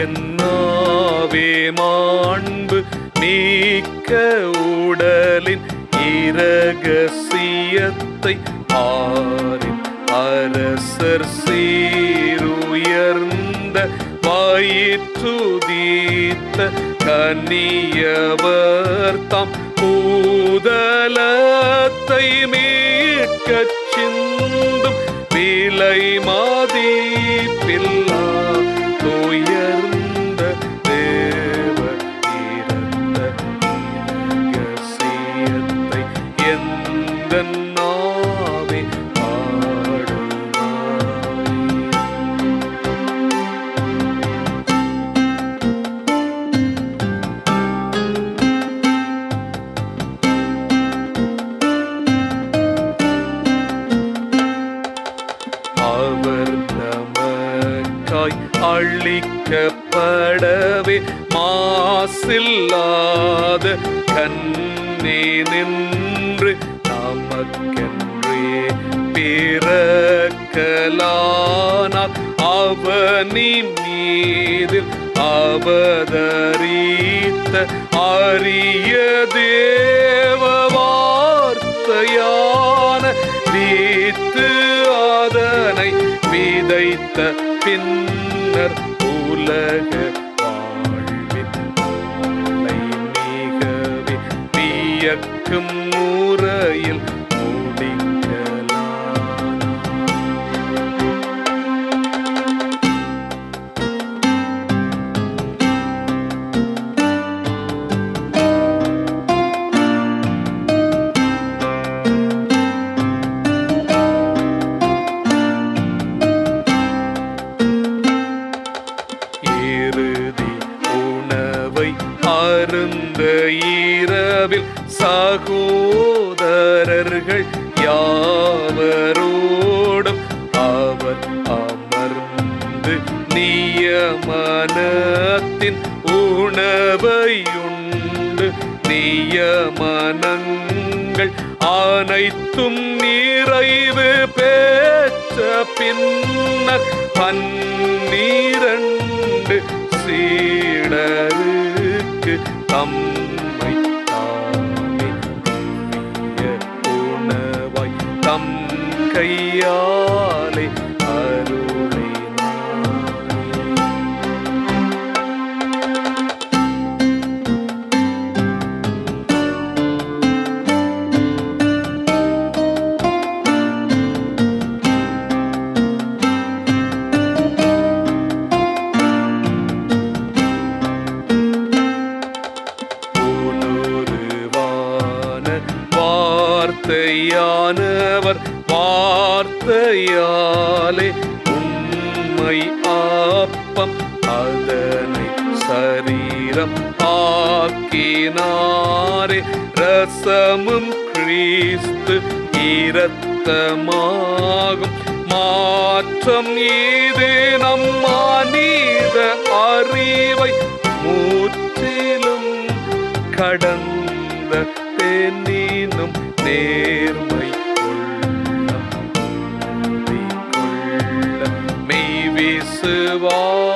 என்னாவே மாண்பு நீக்க உடலின் இரகசியத்தை ஆறின் அரசர் சீருயர்ந்த வாயிற்றுதீத்த கனியவர் தாம் பூதலத்தை மீட்கச் சிந்தும் விலை மாதிப்பில்லா அழிக்கப்படவே மாசில்லாத கண்ணே நின்று நமக்கென்றே பிறக்கலானார். அவனி மீதில் அவதரித்த அரிய தேவ வார்த்தையான தீத்து அதனை விதைத்த பின்னர் உலக வாழ்வின் மிகவே வியக்கும் முறையில் அருந்த இரவில் சகோதரர்கள் யாவரோடும் அவர் அமர்ந்து நியமனத்தின் உணவையுண்டு. நியமனங்கள் அனைத்தும் நிறைவு பேச்ச பின்னர் பன்னிரண்டு சீடரு தம்மை தாமே திவ்ய உணவாய் தம் கையா வார்த்தையாலே உண்மை ஆப்பம் அதனை சரீரம் ஆக்கினாரே. ரசமும் கிறிஸ்து இரத்தமாகும். மாற்றம் இது நம் மனித அறிவை முற்றிலும் கடந்த பெண்ணினும் நே all.